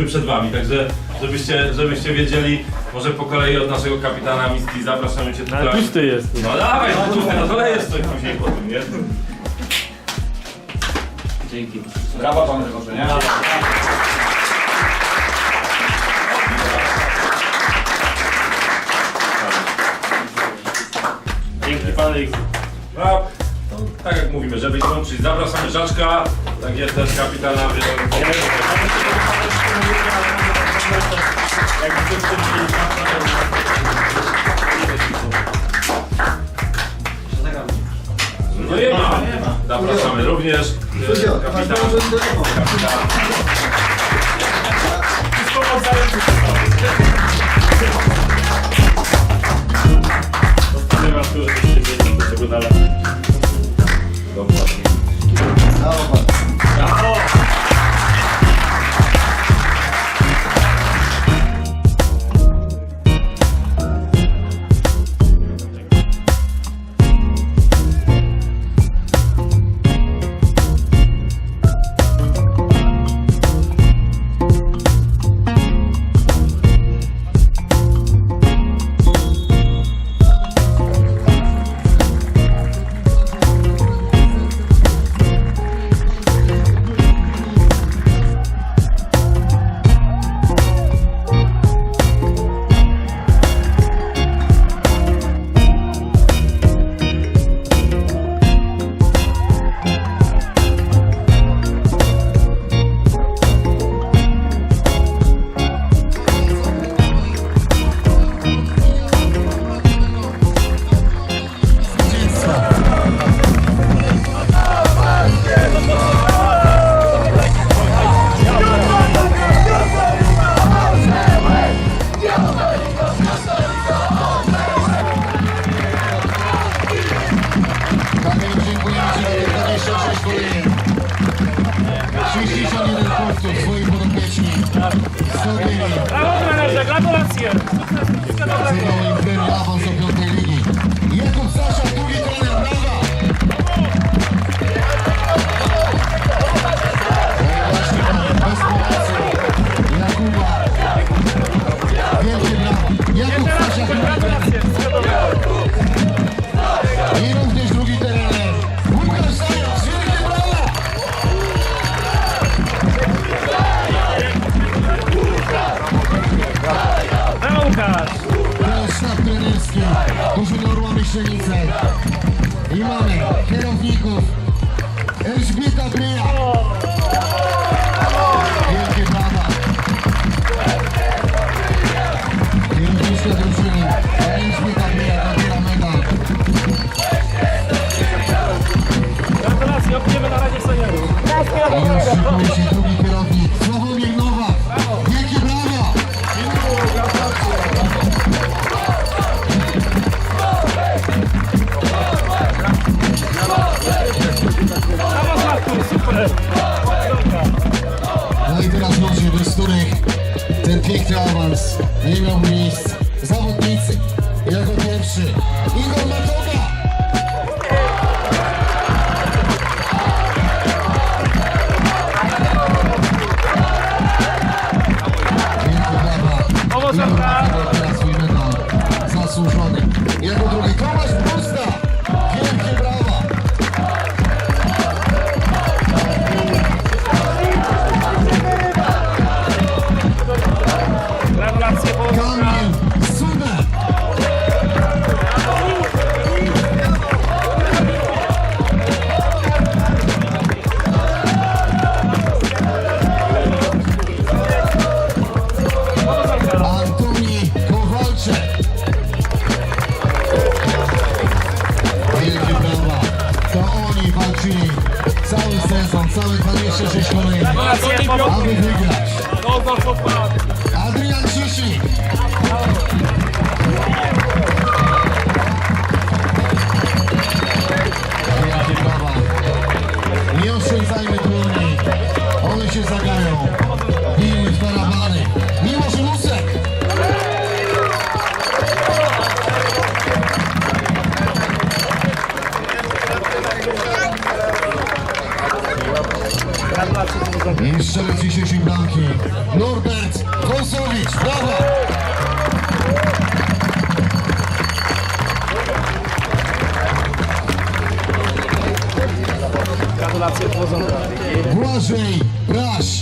który przed wami. Także żebyście, żebyście wiedzieli, może po kolei od naszego kapitana Miski zapraszamy cię tutaj. Ale pusty jest. No dawaj, no tu teraz dolejesz coś później po tym, nie? Dzięki. Brawa panu Grzegorze, nie? Dzięki panu X. No, tak jak mówimy, żeby łączyć, zapraszamy Żaczka, tak jest też kapitana Wielorynkowa. No nie ma. Zapraszamy również e, kapitana. Zostawiam tu, żebyście wiedzieli, do czego należy. 26 kolejek. 61 punktów Twoi podopieczni. Zdobyli Brawo trenerze, gratulacje! Sygnał Imperium awans No i teraz ludzie, bez których ten piękny awans nie miał miejsc. Zawodnicy. Niech się zagają. I w tarabany. Miłosz Musek! I strzelec dzisiejszej bramki Norbert Kosowicz. Brawo! lat sobie porządku. Błażej, Brasz!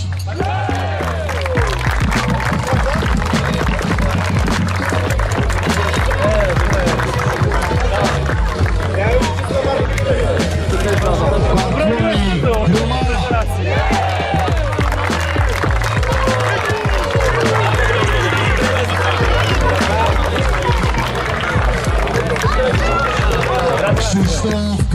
Krzysztof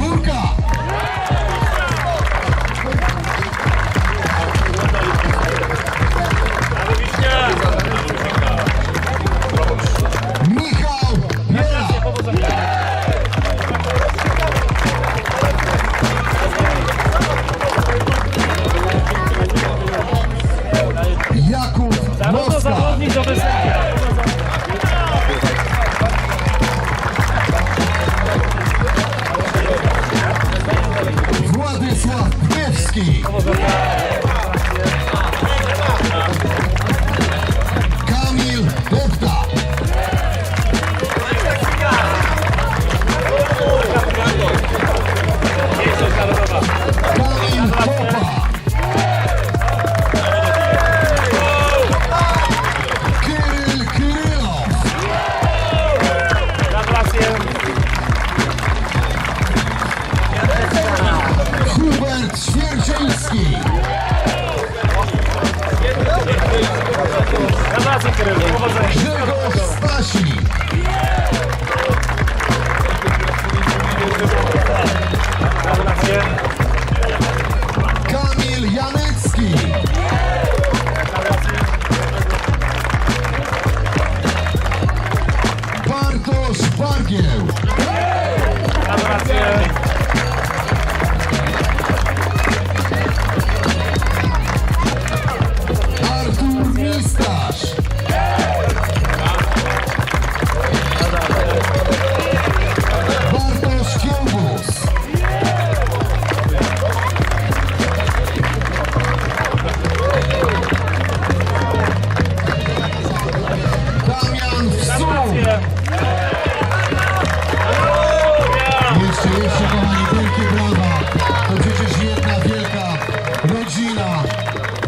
wygrała.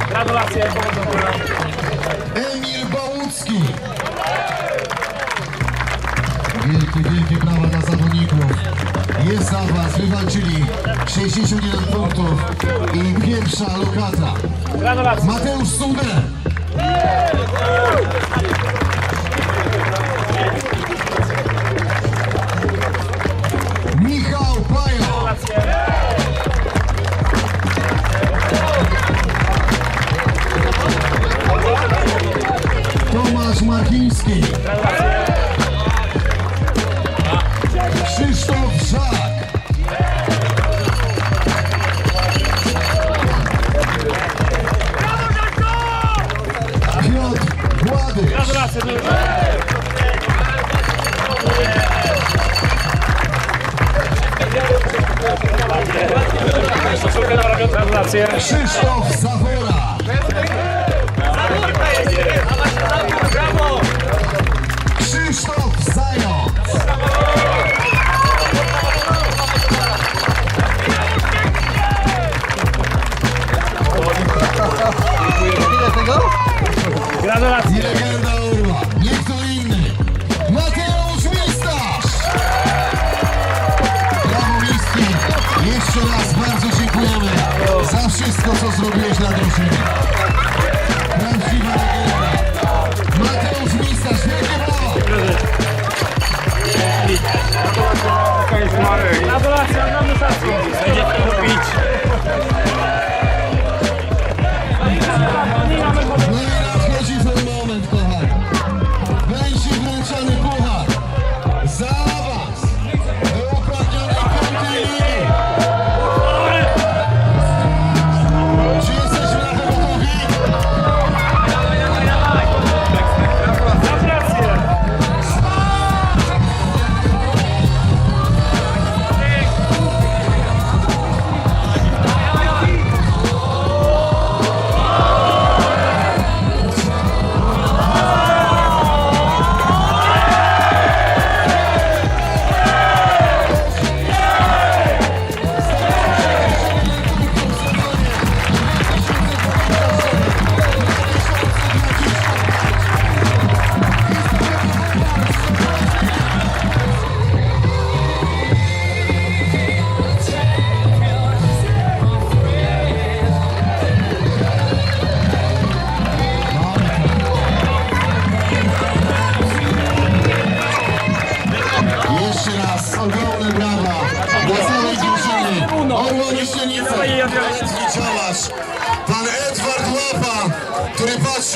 Gratulacje. Emil Bałucki. Wielkie, wielkie brawa dla zawodników. Jest na was, wywalczyli 61 punktów i pierwsza lokata. Mateusz Suder. Kwiatkowski. Krzysztof Żak. Piotr Gładysz. Gratulacje. Krzysztof Zawora. Muchas gracias.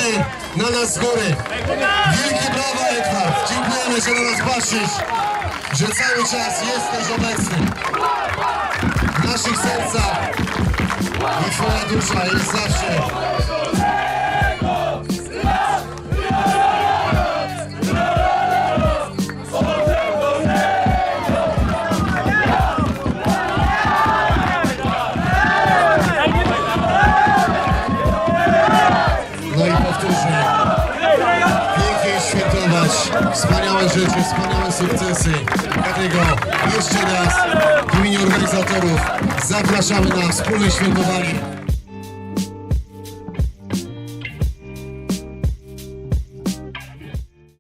Patrzy na nas z góry. Wielkie brawa Edward, dziękujemy, że na nas patrzysz, że cały czas jesteś obecny. W naszych sercach i twoja dusza jest zawsze Wspaniałe rzeczy, wspaniałe sukcesy. Dlatego jeszcze raz w imieniu organizatorów zapraszamy na wspólne świętowanie